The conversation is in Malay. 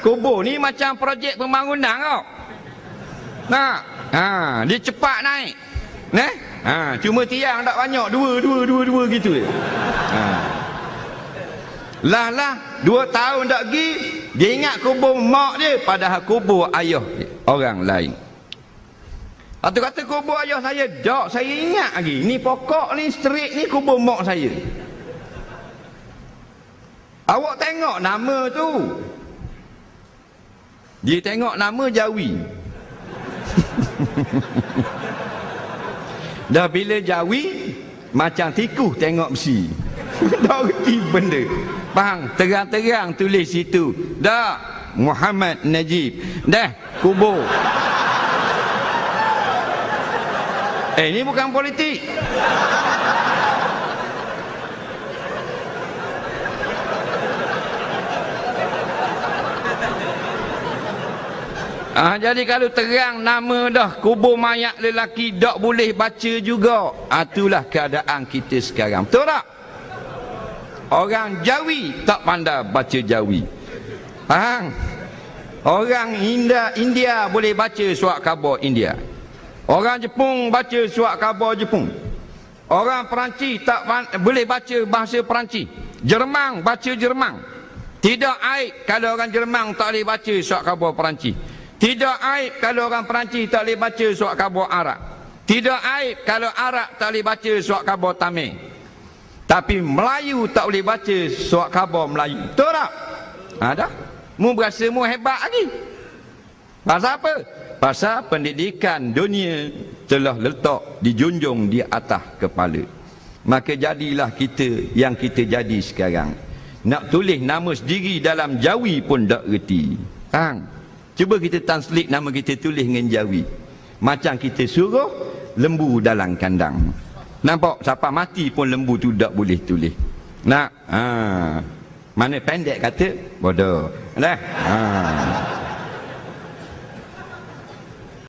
kubur ni macam projek pembangunan kau. Nak? Ha, dia cepat naik. Neh? Ha, cuma tiang tak banyak, dua, dua, dua, dua gitu je. Ha. Lah lah, dua tahun tak pergi, dia ingat kubur mak dia, padahal kubur ayah orang lain. Atau kata kubur ayah saya, dok saya ingat lagi. Ni pokok ni straight ni kubur mak saya. Awak tengok nama tu. Dia tengok nama Jawi. Dah bila Jawi, macam tikus tengok besi. Dah reti benda. Bang, terang-terang tulis situ. Dah, Muhammad Najib. Dah, kubur. Eh, ini bukan politik. Ah, jadi kalau terang nama dah kubur mayat lelaki tak boleh baca juga. Ah, itulah keadaan kita sekarang. Betul tak? Orang Jawi tak pandai baca Jawi. Faham? Orang India, India boleh baca surat khabar India. Orang Jepun baca surat khabar Jepun. Orang Perancis tak boleh baca bahasa Perancis. Jerman baca Jerman. Tidak aib kalau orang Jerman tak boleh baca surat khabar Perancis. Tidak aib kalau orang Perancis tak boleh baca surat khabar Arab. Tidak aib kalau Arab tak boleh baca surat khabar Tamil. Tapi Melayu tak boleh baca surat khabar Melayu. Betul tak? Ada? Mu berasa mu hebat lagi. Pasal apa? Pasal pendidikan dunia telah letak dijunjung di atas kepala. Maka jadilah kita yang kita jadi sekarang. Nak tulis nama sendiri dalam jawi pun tak reti. Faham? Cuba kita translate nama kita tulis dengan jawi. Macam kita suruh lembu dalam kandang. Nampak siapa mati pun lembu tu tak boleh tulis. Nak? Ha. Mana pendek kata? Bodoh. Dah. Ha.